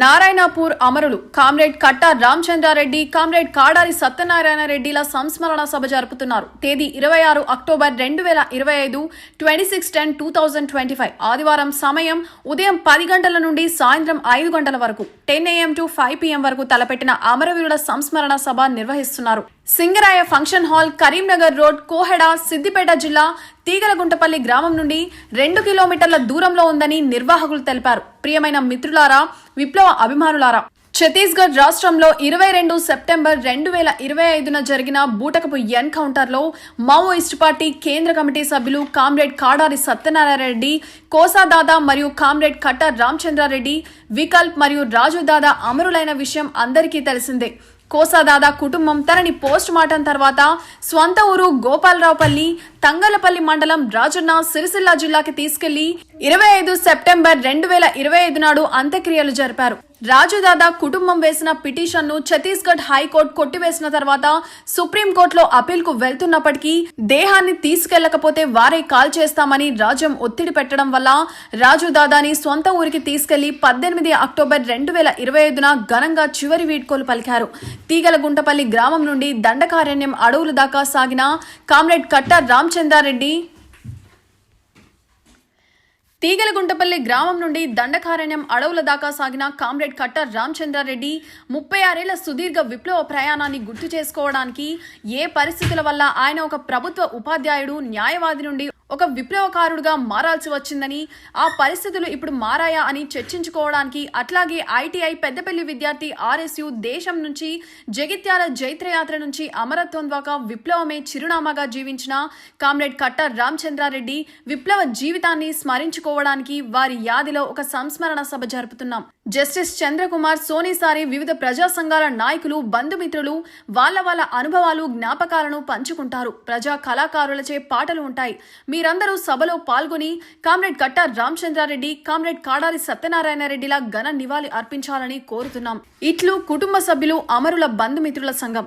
నారాయణపూర్ అమరులు comrade Katta Ramachandra Reddy comrade Kadari Satyanarayana రెడ్డిల సంస్మరణ సభ జరుపుతున్నారు. తేదీ ఇరవై ఆరు అక్టోబర్ రెండు వేల ఇరవై ఐదు twenty six ten two thousand twenty five ఆదివారం సమయం ఉదయం పది గంటల నుండి సాయంత్రం ఐదు గంటల వరకు ten AM to five PM వరకు తలపెట్టిన అమరవీరుల సంస్మరణ సభ నిర్వహిస్తున్నారు. Singaraya function hall Karimnagar road Koheda Siddipet జిల్లా తీగలగుంటపల్లి గ్రామం నుండి రెండు కిలోమీటర్ల దూరంలో ఉందని నిర్వాహకులు తెలిపారు. ప్రియమైన మిత్రులారా విప్లవ అభిమానులారా ఛత్తీస్గఢ్ రాష్ట్రంలో ఇరవై రెండు సెప్టెంబర్ రెండు వేల ఇరవై ఐదున జరిగిన బూటకపు ఎన్కౌంటర్లో మావోయిస్టు పార్టీ కేంద్ర కమిటీ సభ్యులు కామ్రేడ్ కాడారి సత్యనారాయణ రెడ్డి కోసాదాదా మరియు కామ్రేడ్ కట్టర్ రామచంద్రారెడ్డి వికల్ప్ మరియు రాజు దాదా అమరులైన విషయం అందరికీ తెలిసిందే. కోసాదాదా కుటుంబం తనని పోస్ట్ మార్టం తర్వాత స్వంత ఊరు గోపాలరావుపల్లి తంగలపల్లి మండలం రాజన్న సిరిసిల్ల జిల్లాకి తీసుకెళ్ళి ఇరవై ఐదు సెప్టెంబర్ రెండు వేల ఇరవై ఐదు నాడు అంత్యక్రియలు జరిపారు. రాజుదాదా కుటుంబం వేసిన పిటిషన్ను ఛత్తీస్గఢ్ హైకోర్టు కొట్టివేసిన తర్వాత సుప్రీంకోర్టులో అపీల్కు వెళ్తున్నప్పటికీ దేహాన్ని తీసుకెళ్ళకపోతే వారే కాల్ చేస్తామని రాజ్యం ఒత్తిడి పెట్టడం వల్ల రాజుదాదాని సొంత ఊరికి తీసుకెళ్ళి పద్దెనిమిది అక్టోబర్ రెండు వేల ఇరవై ఐదున ఘనంగా చివరి వీడ్కోలు పలికారు. తీగలగుంటపల్లి గ్రామం నుండి దండకారణ్యం అడవులు దాకా సాగిన కామ్రేడ్ కట్ట రామచంద్రారెడ్డి తీగలగుంటపల్లి గ్రామం నుండి దండకారణ్యం అడవుల దాకా సాగిన కామ్రేడ్ కట్టర్ రామచంద్రారెడ్డి ముప్పై ఆరేళ్ళ సుదీర్ఘ విప్లవ ప్రయాణాన్ని గుర్తు చేసుకోవడానికి ఏ పరిస్థితుల వల్ల ఆయన ఒక ప్రభుత్వ ఉపాధ్యాయుడు న్యాయవాది నుండి ఒక విప్లవకారుడుగా మారాల్సి వచ్చిందని ఆ పరిస్థితులు ఇప్పుడు మారాయా అని చర్చించుకోవడానికి అట్లాగే ఐటీఐ పెద్దపల్లి విద్యార్థి ఆర్ఎస్యు దేశం నుంచి జగిత్యాల జైత్రయాత్ర నుంచి అమరత్వం ద్వారా విప్లవమే చిరునామాగా జీవించిన కామ్రేడ్ కట్టర్ రామచంద్రారెడ్డి విప్లవ జీవితాన్ని స్మరించుకోవడానికి వారి యాదిలో ఒక సంస్మరణ సభ జరుపుతున్నాం. జస్టిస్ చంద్రకుమార్ సోనీసారి వివిధ ప్రజా సంఘాల నాయకులు బంధుమిత్రులు వాళ్ళ వాళ్ళ అనుభవాలు జ్ఞాపకాలను పంచుకుంటారు. ప్రజా కళాకారులచే పాటలు ఉంటాయి. మీరందరూ సభలో పాల్గొని కామ్రేడ్ కట్టా రామచంద్రారెడ్డి కామ్రేడ్ కాడారి సత్యనారాయణ రెడ్డిలా ఘన నివాళి అర్పించాలని కోరుతున్నాం. ఇట్లు కుటుంబ సభ్యులు అమరుల బంధుమిత్రుల సంఘం.